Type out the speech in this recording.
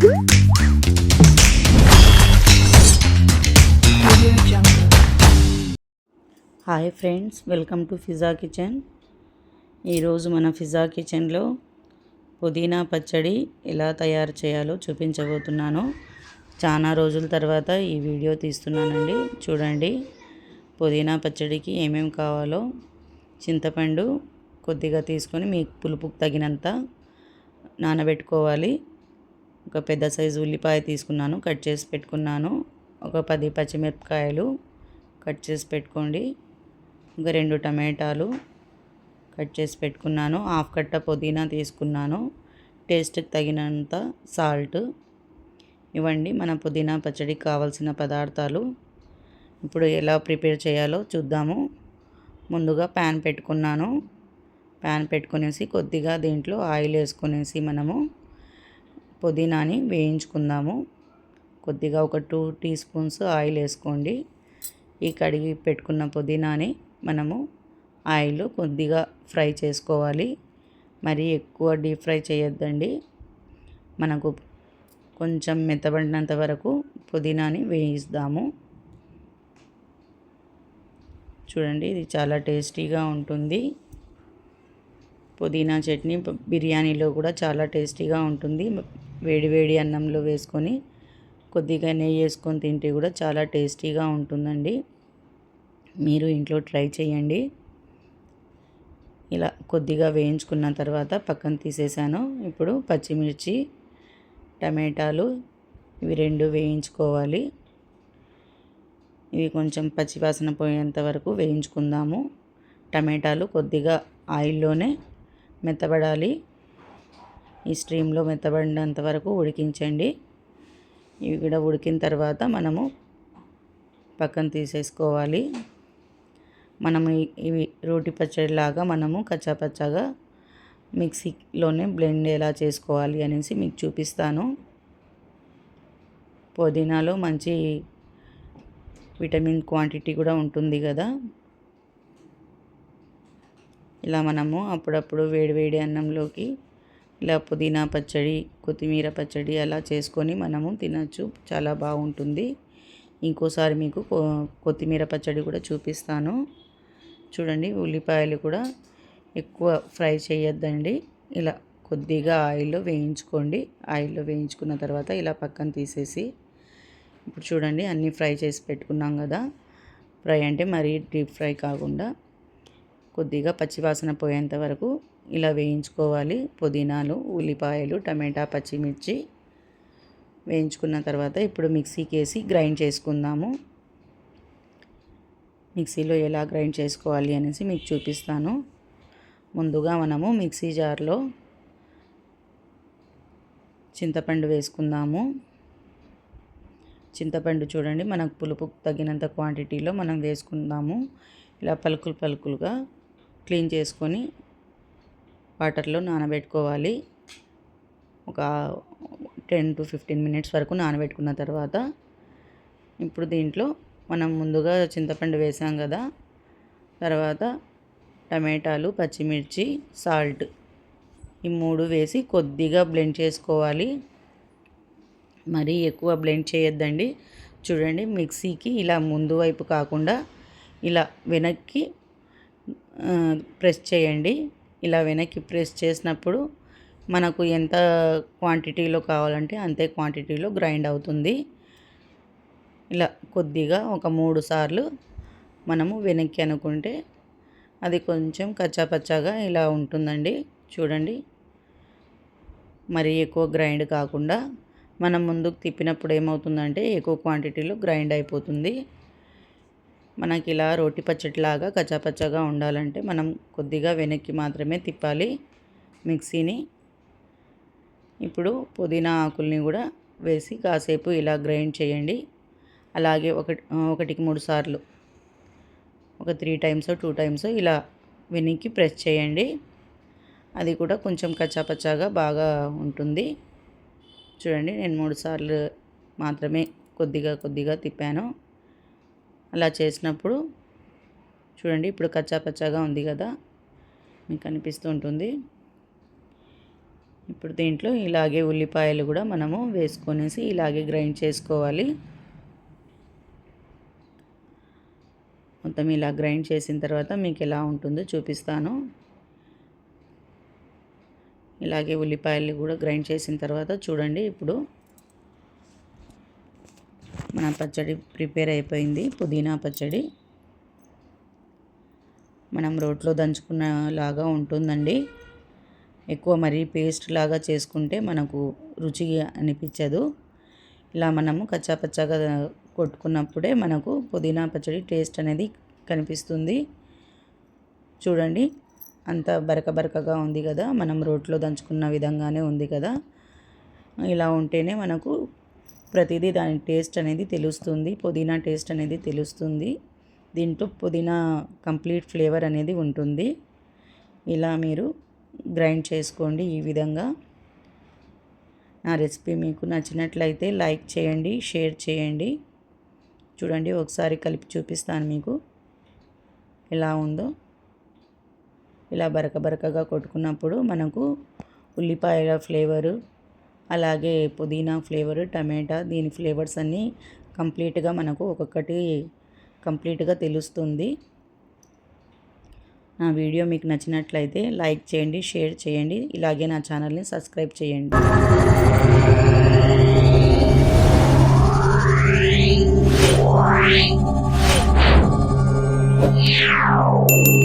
Hi friends welcome to Fiza kitchen. ఈరోజు మన ఫిజా కిచెన్లో పుదీనా పచ్చడి ఎలా తయారు చేయాలో చూపించబోతున్నాను. చాలా రోజుల తర్వాత ఈ వీడియో తీస్తున్నానండి. చూడండి పుదీనా పచ్చడికి ఏమేమి కావాలో చింతపండు కొద్దిగా తీసుకొని మీ పులుపుకు తగినంత నానబెట్టుకోవాలి. ఒక పెద్ద సైజు ఉల్లిపాయ తీసుకున్నాను కట్ చేసి పెట్టుకున్నాను. ఒక పది పచ్చిమిరపకాయలు కట్ చేసి పెట్టుకోండి. ఇంకా రెండు టమాటాలు కట్ చేసి పెట్టుకున్నాను. హాఫ్ కట్ట పుదీనా తీసుకున్నాను. టేస్ట్కి తగినంత సాల్ట్ ఇవ్వండి. మన పుదీనా పచ్చడికి కావాల్సిన పదార్థాలు ఇప్పుడు ఎలా ప్రిపేర్ చేయాలో చూద్దాము. ముందుగా ప్యాన్ పెట్టుకున్నాను. ప్యాన్ పెట్టుకునేసి కొద్దిగా దీంట్లో ఆయిల్ వేసుకునేసి మనము పుదీనాని వేయించుకుందాము. కొద్దిగా ఒక టూ టీ స్పూన్స్ ఆయిల్ వేసుకోండి. ఈ కడిగి పెట్టుకున్న పుదీనాని మనము ఆయిల్ కొద్దిగా ఫ్రై చేసుకోవాలి. మరి ఎక్కువ డీప్ ఫ్రై చేయొద్దండి. మనకు కొంచెం మెత్తబడినంత వరకు పుదీనాని వేయిస్తాము. చూడండి ఇది చాలా టేస్టీగా ఉంటుంది. పుదీనా చట్నీ బిర్యానీలో కూడా చాలా టేస్టీగా ఉంటుంది. వేడి వేడి అన్నంలో వేసుకొని కొద్దిగా నెయ్యి వేసుకొని తింటే కూడా చాలా టేస్టీగా ఉంటుందండి. మీరు ఇంట్లో ట్రై చేయండి. ఇలా కొద్దిగా వేయించుకున్న తర్వాత పక్కన తీసేసాను. ఇప్పుడు పచ్చిమిర్చి టమాటాలు ఇవి రెండు వేయించుకోవాలి. ఇవి కొంచెం పచ్చివాసన పోయేంత వరకు వేయించుకుందాము. టమాటాలు కొద్దిగా ఆయిల్లోనే మెత్తబడాలి. ఈ స్ట్రీమ్లో మెత్తబడినంత వరకు ఉడికించండి. ఇవి కూడా ఉడికిన తర్వాత మనము పక్కన తీసేసుకోవాలి. మనము ఇవి రోటి పచ్చడిలాగా మనము కచ్చాపచ్చాగా మిక్సీలోనే బ్లెండ్ ఎలా చేసుకోవాలి అనేసి మీకు చూపిస్తాను. పుదీనాలో మంచి విటమిన్ క్వాంటిటీ కూడా ఉంటుంది కదా. ఇలా మనము అప్పుడప్పుడు వేడివేడి అన్నంలోకి ఇలా పుదీనా పచ్చడి కొత్తిమీర పచ్చడి అలా చేసుకొని మనము తినచ్చు. చాలా బాగుంటుంది. ఇంకోసారి మీకు కొత్తిమీర పచ్చడి కూడా చూపిస్తాను. చూడండి ఉల్లిపాయలు కూడా ఎక్కువ ఫ్రై చేయొద్దండి. ఇలా కొద్దిగా ఆయిల్లో వేయించుకోండి. ఆయిల్లో వేయించుకున్న తర్వాత ఇలా పక్కన తీసేసి ఇప్పుడు చూడండి అన్నీ ఫ్రై చేసి పెట్టుకున్నాం కదా. ఫ్రై అంటే మరీ డీప్ ఫ్రై కాకుండా కొద్దిగా పచ్చివాసన పోయేంత వరకు ఇలా వేయించుకోవాలి. పుదీనాలు ఉల్లిపాయలు టమాటా పచ్చిమిర్చి వేయించుకున్న తర్వాత ఇప్పుడు మిక్సీకి వేసి గ్రైండ్ చేసుకుందాము. మిక్సీలో ఎలా గ్రైండ్ చేసుకోవాలి అనేసి మీకు చూపిస్తాను. ముందుగా మనము మిక్సీ జార్లో చింతపండు వేసుకుందాము. చింతపండు చూడండి మనకు పులుపు తగినంత క్వాంటిటీలో మనం వేసుకుందాము. ఇలా పలుకులు పలుకులుగా క్లీన్ చేసుకొని వాటర్లో నానబెట్టుకోవాలి. ఒక టెన్ టు ఫిఫ్టీన్ మినిట్స్ వరకు నానబెట్టుకున్న తర్వాత ఇప్పుడు దీంట్లో మనం ముందుగా చింతపండు వేసాం కదా తర్వాత టమాటాలు పచ్చిమిర్చి సాల్ట్ ఈ మూడు వేసి కొద్దిగా బ్లెండ్ చేసుకోవాలి. మరీ ఎక్కువ బ్లెండ్ చేయొద్దండి. చూడండి మిక్సీకి ఇలా ముందు వైపు కాకుండా ఇలా వెనక్కి ప్రెస్ చేయండి. ఇలా వెనక్కి ప్రెస్ చేసినప్పుడు మనకు ఎంత క్వాంటిటీలో కావాలంటే అంతే క్వాంటిటీలో గ్రైండ్ అవుతుంది. ఇలా కొద్దిగా ఒక మూడు సార్లు మనము వెనక్కి అనుకుంటే అది కొంచెం కచ్చాపచ్చాగా ఇలా ఉంటుందండి. చూడండి. మరి ఎక్కువ గ్రైండ్ కాకుండా మనం ముందుకు తిప్పినప్పుడు ఏమవుతుందంటే ఎక్కువ క్వాంటిటీలో గ్రైండ్ అయిపోతుంది. మనకి ఇలా రోటి పచ్చడిలాగా కచ్చాపచ్చాగా ఉండాలంటే మనం కొద్దిగా వెనక్కి మాత్రమే తిప్పాలి మిక్సీని. ఇప్పుడు పుదీనా ఆకుల్ని కూడా వేసి కాసేపు ఇలా గ్రైండ్ చేయండి. అలాగే ఒకటి ఒకటికి మూడు సార్లు ఒక త్రీ టైమ్స్ టూ టైమ్స్ ఇలా వెనక్కి ప్రెస్ చేయండి. అది కూడా కొంచెం కచ్చాపచ్చాగా బాగా ఉంటుంది. చూడండి నేను మూడు సార్లు మాత్రమే కొద్దిగా కొద్దిగా తిప్పాను. అలా చేసినప్పుడు చూడండి ఇప్పుడు కచ్చా పచ్చాగా ఉంది కదా మీకు అనిపిస్తూ ఉంటుంది. ఇప్పుడు దీంట్లో ఇలాగే ఉల్లిపాయలు కూడా మనము వేసుకొనేసి ఇలాగే గ్రైండ్ చేసుకోవాలి. మొత్తం ఇలా గ్రైండ్ చేసిన తర్వాత మీకు ఎలా ఉంటుందో చూపిస్తాను. ఇలాగే ఉల్లిపాయలు కూడా గ్రైండ్ చేసిన తర్వాత చూడండి ఇప్పుడు మన పచ్చడి ప్రిపేర్ అయిపోయింది. పుదీనా పచ్చడి మనం రోట్లో దంచుకున్న లాగా ఉంటుందండి. ఎక్కువ మరీ పేస్ట్ లాగా చేసుకుంటే మనకు రుచి అనిపించదు. ఇలా మనము కచ్చాపచ్చాగా కొట్టుకున్నప్పుడే మనకు పుదీనా పచ్చడి టేస్ట్ అనేది కనిపిస్తుంది. చూడండి అంత బరక బరకగా ఉంది కదా. మనం రోట్లో దంచుకున్న విధంగానే ఉంది కదా. ఇలా ఉంటేనే మనకు ప్రతిదీ దాని టేస్ట్ అనేది తెలుస్తుంది పుదీనా టేస్ట్ అనేది తెలుస్తుంది. దీంట్లో పుదీనా కంప్లీట్ ఫ్లేవర్ అనేది ఉంటుంది. ఇలా మీరు గ్రైండ్ చేసుకోండి ఈ విధంగా. నా రెసిపీ మీకు నచ్చినట్లయితే లైక్ చేయండి షేర్ చేయండి. చూడండి ఒకసారి కలిపి చూపిస్తాను మీకు. ఎలా ఉందో. ఇలా బరక బరకగా కొట్టుకున్నప్పుడు మనకు ఉల్లిపాయల ఫ్లేవరు అలాగే పుదీనా ఫ్లేవర్ టమాటా దీని ఫ్లేవర్స్ అన్నీ కంప్లీట్గా మనకు ఒక్కొక్కటి కంప్లీట్గా తెలుస్తుంది నా వీడియో మీకు నచ్చినట్లయితే లైక్ చేయండి షేర్ చేయండి ఇలాగే నా ఛానల్ని సబ్స్క్రైబ్ చేయండి Yeah.